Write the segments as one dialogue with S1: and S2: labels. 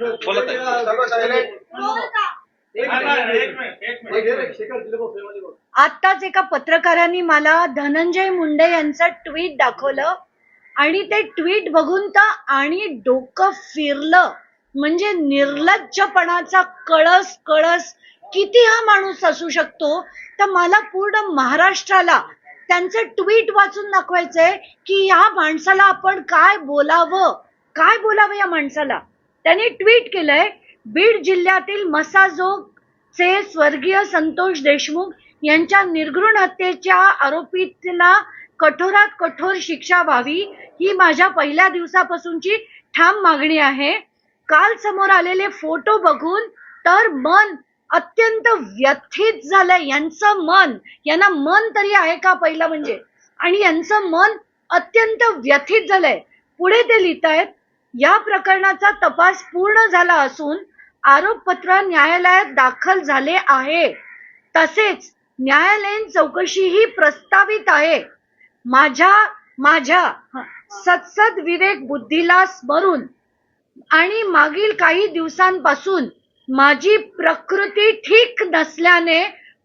S1: बोलत आहे.
S2: आत्ताच एका पत्रकारांनी मला धनंजय मुंडे यांचं ट्विट दाखवलं आणि ते ट्विट बघून तर आणि डोकं फिरलं. म्हणजे निर्लज्जपणाचा कळस कळस किती हा माणूस असू शकतो? तर मला पूर्ण महाराष्ट्राला त्यांचं ट्विट वाचून दाखवायचंय की या माणसाला आपण काय बोलावं? काय बोलावं या माणसाला? त्यांनी ट्विट केलंय बीड जिल्ह्यातील मसाजोग चे स्वर्गीय संतोष देशमुख यांच्या निर्घृण हत्येच्या आरोपीला कठोरात कठोर शिक्षा व्हावी ही माझ्या पहिल्या दिवसापासूनची ठाम मागणी आहे. काल समोर आलेले फोटो बघून तर मन अत्यंत व्यथित झालंय. यांचं मन यांना मन तरी आहे का पहिलं म्हणजे? आणि यांचं मन अत्यंत व्यथित झालंय. पुढे ते लिहितायत या प्रकरणाचा तपास पूर्ण झाला असून आरोपपत्र न्यायालयात दाखल झाले आहे. तसेच न्यायालयीन चौकशीही प्रस्तावित आहे. माझ्या माझ्या सत्सद विवेक बुद्धीला स्मरून आणि मागील काही दिवसांपासून माझी प्रकृती ठीक नसल्याने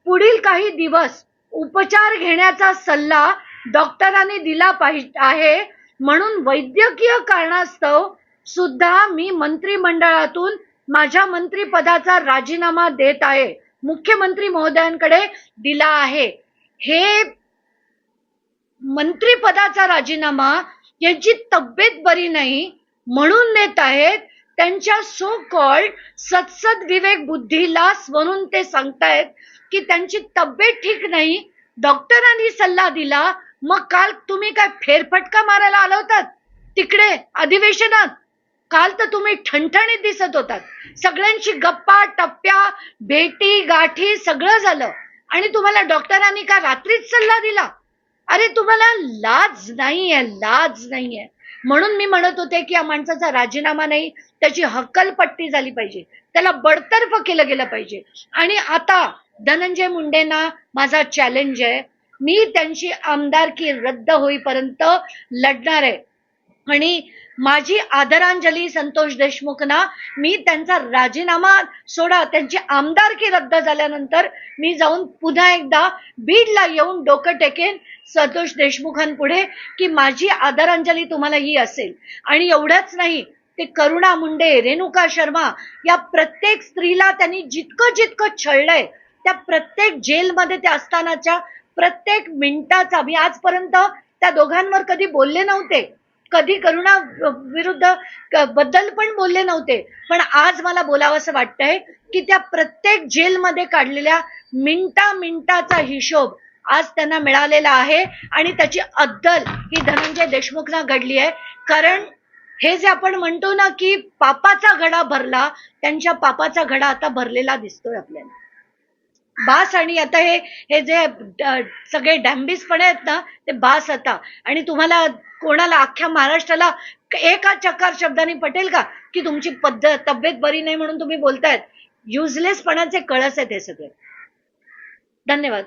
S2: पुढील काही दिवस उपचार घेण्याचा सल्ला डॉक्टरांनी दिला पाहिजे आहे. म्हणून वैद्यकीय कारणास्तव सुद्धा मी मंत्रिमंडळातून माझ्या मंत्रिपदाचा राजीनामा देत आहे. मुख्यमंत्री महोदयांकडे दिला आहे. हे मंत्रिपदाचा राजीनामा यांची तब्येत बरी नाही म्हणून देत आहेत. त्यांच्या सो कॉल्ड सत्सद विवेक बुद्धीला स्मरून ते सांगतायत की त्यांची तब्येत ठीक नाही. डॉक्टरांनी सल्ला दिला. मग काल तुम्ही काय फेरफटका मारायला आला होतात? तिकडे अधिवेशनात? काल तर तुम्ही ठणठणीत दिसत होतात. सगळ्यांशी गप्पा टप्प्या भेटी गाठी सगळं झालं. आणि तुम्हाला डॉक्टरांनी का रात्रीच सल्ला दिला? अरे तुम्हाला लाज नाहीये लाज नाहीये. म्हणून मी म्हणत होते की या माणसाचा राजीनामा नाही त्याची हक्कलपट्टी झाली पाहिजे. त्याला बडतर्फ केलं गेलं पाहिजे. आणि आता धनंजय मुंडेंना माझा चॅलेंज आहे. मी त्यांची आमदारकी रद्द होईपर्यंत लढणार आहे. आणि माझी आदरांजली संतोष देशमुखना. मी त्यांचा राजीनामा सोडा त्यांची आमदारकी रद्द झाल्यानंतर मी जाऊन पुन्हा एकदा बीडला येऊन डोकं टेकेन संतोष देशमुखांपुढे की माझी आदरांजली तुम्हाला ही असेल. आणि एवढंच नाही ते करुणा मुंडे रेणुका शर्मा या प्रत्येक स्त्रीला त्यांनी जितकं जितकं छळलंय त्या प्रत्येक जेलमध्ये त्या असतानाच्या प्रत्येक मिनिटाचा मी आजपर्यंत त्या दोघांवर कधी बोलले नव्हते. कधी करुणा विरुद्धबद्दल पण बोलले नव्हते. पण आज मला बोलावंसं वाटतंय की त्या प्रत्येक जेलमध्ये काढलेल्या मिनटा मिनटाचा हिशोब आज त्यांना मिळालेला आहे आणि त्याची अद्दल ही धनंजय देशमुखना घडली आहे. कारण हे जे आपण म्हणतो ना की पापाचा घडा भरला त्यांच्या पापाचा घडा आता भरलेला दिसतोय आपल्याला. बास आणि आता हे हे जे सगळे डॅम्बिसपणे आहेत ना ते बास आता. आणि तुम्हाला कोणाला अख्ख्या महाराष्ट्राला एका चकार शब्दाने पटेल का? की तुमची पद्धत तब्येत बरी नाही म्हणून तुम्ही बोलतायत. युजलेसपणाचे कळस आहेत हे सगळे. धन्यवाद.